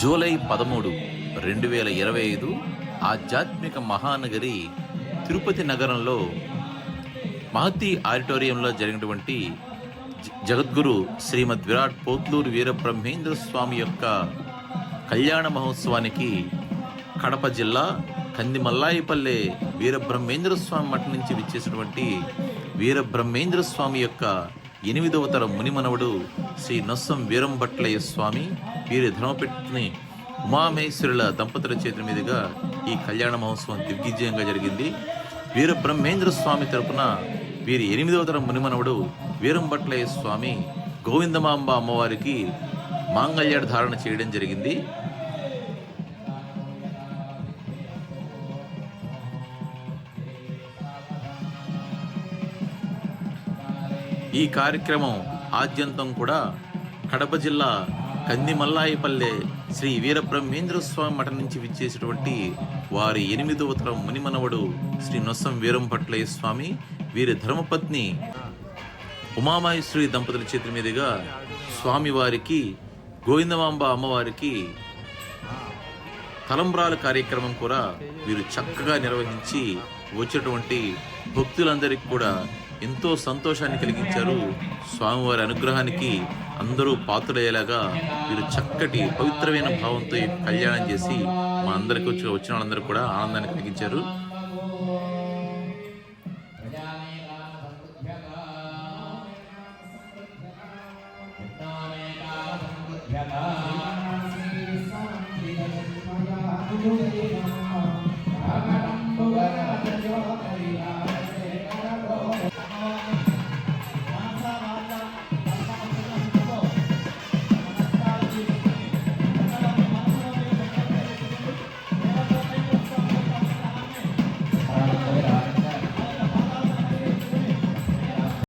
July పదమూడు రెండు వేల ఇరవై ఐదు ఆధ్యాత్మిక మహానగరి తిరుపతి నగరంలో మహతి ఆడిటోరియంలో జరిగినటువంటి జ- జగద్గురు శ్రీమద్ విరాట్ పోత్లూరు వీరబ్రహ్మేంద్ర స్వామి యొక్క కళ్యాణ మహోత్సవానికి కడప జిల్లా కందిమల్లాయిపల్లె వీరబ్రహ్మేంద్ర స్వామి మఠం నుంచి విచ్చేసినటువంటి వీరబ్రహ్మేంద్ర స్వామి యొక్క ఎనిమిదవ తరం మునిమనవుడు శ్రీ నొస్సం వీరంభట్లయ్య స్వామి వీరి ధర్మపెట్టిని ఉమామేశ్వరుల దంపతుల చేతుల మీదుగా ఈ కళ్యాణ మహోత్సవం దిగ్విజయంగా జరిగింది. వీర బ్రహ్మేంద్ర స్వామి తరపున వీరి ఎనిమిదవ తరం మునిమనవుడు వీరంభట్లయ్య స్వామి గోవిందమాంబ అమ్మవారికి మాంగళ్యాడు ధారణ చేయడం జరిగింది. ఈ కార్యక్రమం ఆద్యంతం కూడా కడప జిల్లా కందిమల్లాయిపల్లె శ్రీ వీరబ్రహ్మేంద్ర స్వామి మఠం నుంచి విచ్చేసినటువంటి వారి ఎనిమిదవ తరం మునిమనవడు శ్రీ నొస్సం వీరంపట్లయ్య స్వామి వీరి ధర్మపత్ని ఉమామహేశ్వరి దంపతుల చేతుల మీదుగా స్వామివారికి గోవిందమాంబ అమ్మవారికి తలంబ్రాల కార్యక్రమం కూడా వీరు చక్కగా నిర్వహించి వచ్చినటువంటి భక్తులందరికీ కూడా ఎంతో సంతోషాన్ని కలిగించారు స్వామివారి అనుగ్రహానికి అందరూ పాత్రలయ్యేలాగా వీరు చక్కటి పవిత్రమైన భావంతో కళ్యాణం చేసి మా అందరికి వచ్చి వచ్చిన వాళ్ళందరూ కూడా ఆనందాన్ని కలిగించారు